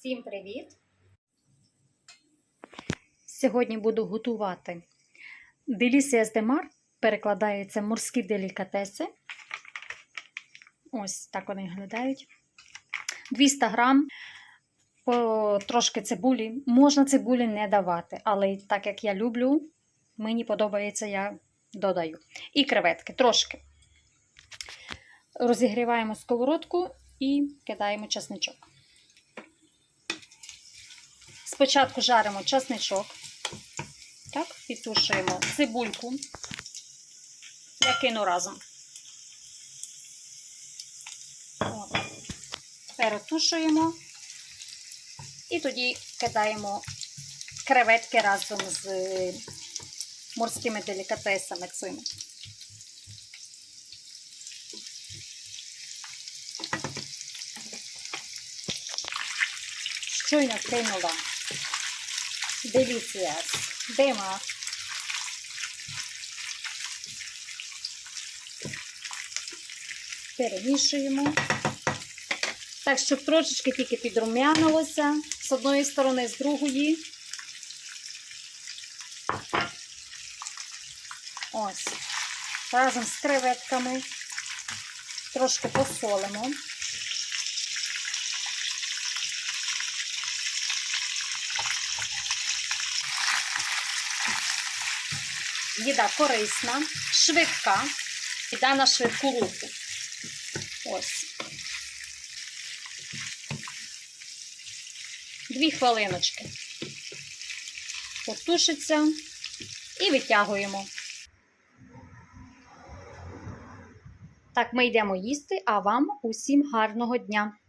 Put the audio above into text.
Всім привіт! Сьогодні буду готувати de Mar, перекладається морські делікатеси. Ось так вони виглядають. 200 грам, по трошки цибулі. Можна цибулі не давати, але так як я люблю, мені подобається, я додаю. І креветки трошки. Розігріваємо сковородку і кидаємо чесничок. Спочатку жаримо чесничок. Так, підтушуємо цибульку. Я кину разом. От. Перетушуємо. І тоді кидаємо креветки разом з морськими делікатесами цими. Щойно кинула Delicias дима. Перемішуємо. Так, щоб трошечки тільки підрумянилося з одної сторони, з другої. Ось. Разом з креветками. Трошки посолимо. Їда корисна, швидка, їда на швидку руку. Ось. Дві хвилиночки. Потушиться і витягуємо. Так, ми йдемо їсти, а вам усім гарного дня!